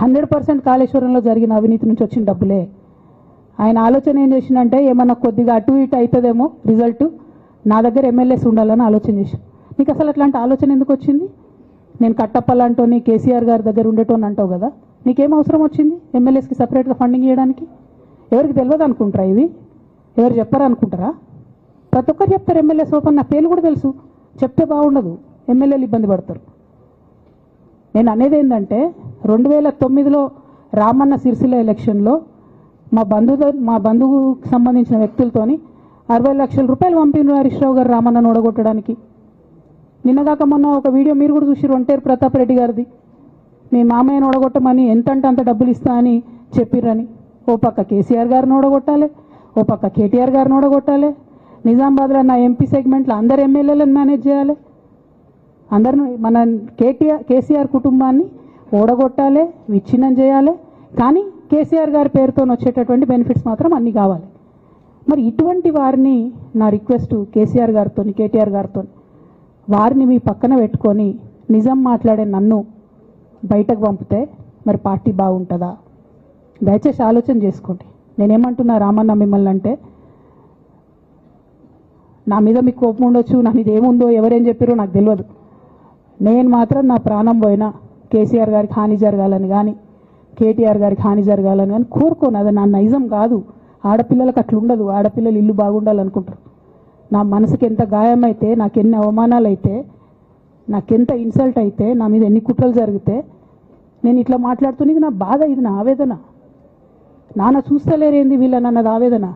Hundred percent కాళేశ్వరంలో జరిగిన అవినీతి నుంచి వచ్చిన డబ్బులే. ఆయన ఆలోచన ఏం చేసిందంటే ఏమన్నా కొద్దిగా అటు ఇటు అవుతుందేమో రిజల్ట్ నా దగ్గర ఎమ్మెల్యేస్ ఉండాలని ఆలోచన చేశాను నీకు అసలు అట్లాంటి ఆలోచన ఎందుకు వచ్చింది? నేను కట్టప్పలాంటోని కేసీఆర్ గారి దగ్గర ఉండేటోని అంటావు కదా నీకేం అవసరం వచ్చింది ఎమ్మెల్యేస్కి సపరేట్గా ఫండింగ్ ఇవ్వడానికి ఎవరికి తెలియదు అనుకుంటారా ఇవి? ఎవరు చెప్పారు అనుకుంటారా? ప్రతి ఒక్కరు చెప్తారు ఎమ్మెల్యేస్ సోపన్ నా పేర్లు కూడా తెలుసు. చెప్తే బాగుండదు. ఎమ్మెల్యేలు ఇబ్బంది పడతారు. నేను అనేది ఏంటంటే రెండు వేల తొమ్మిదిలో రామన్న సిరిసిల్ల ఎలక్షన్లో మా బంధువు మా బంధువుకు సంబంధించిన వ్యక్తులతోని అరవై లక్షల రూపాయలు పంపిన హరీష్ రావు గారు రామన్నను ఓడగొట్టడానికి. నిన్నగాక మొన్న ఒక వీడియో మీరు కూడా చూసిరు ఒంటేరు ప్రతాప్ రెడ్డి గారిది. మీ మామయ్యను ఓడగొట్టమని ఎంతంటే అంత డబ్బులు ఇస్తా అని చెప్పిర్రని. ఓ పక్క కేసీఆర్ గారిని ఓడగొట్టాలి ఓ పక్క కేటీఆర్ గారిని ఓడగొట్టాలి. నిజామాబాద్లో నా ఎంపీ సెగ్మెంట్లో అందరు ఎమ్మెల్యేలను మేనేజ్ చేయాలి. అందరిని మన కేటీఆర్ కేసీఆర్ కుటుంబాన్ని ఓడగొట్టాలి విచ్ఛిన్నం చేయాలి. కానీ కేసీఆర్ గారి పేరుతో వచ్చేటటువంటి బెనిఫిట్స్ మాత్రం అన్నీ కావాలి. మరి ఇటువంటి వారిని నా రిక్వెస్ట్ కేసీఆర్ గారితో కేటీఆర్ గారితో వారిని మీ పక్కన పెట్టుకొని నిజం మాట్లాడే నన్ను బయటకు పంపితే మరి పార్టీ బాగుంటుందా? దయచేసి ఆలోచన చేసుకోండి. నేనేమంటున్నా రామన్న మిమ్మల్ని అంటే నా మీద మీకు కోపం ఉండొచ్చు నా మీద ఏముందో ఎవరేం చెప్పారో నాకు తెలియదు. నేను మాత్రం నా ప్రాణం పోయినా కేసీఆర్ గారికి హాని జరగాలని కానీ కేటీఆర్ గారికి హాని జరగాలని కానీ కోరుకోను. అది నా నైజం కాదు. ఆడపిల్లలకు అట్లా ఉండదు. ఆడపిల్లలు ఇల్లు బాగుండాలనుకుంటారు. నా మనసుకి ఎంత గాయం అయితే నాకు ఎన్ని అవమానాలు అయితే నాకెంత ఇన్సల్ట్ అయితే నా మీద ఎన్ని కుట్రలు జరిగితే నేను ఇట్లా మాట్లాడుతున్నది నా బాధ. ఇది నా ఆవేదన. నాన్న చూస్తలేరేంది వీళ్ళని అన్నది ఆవేదన?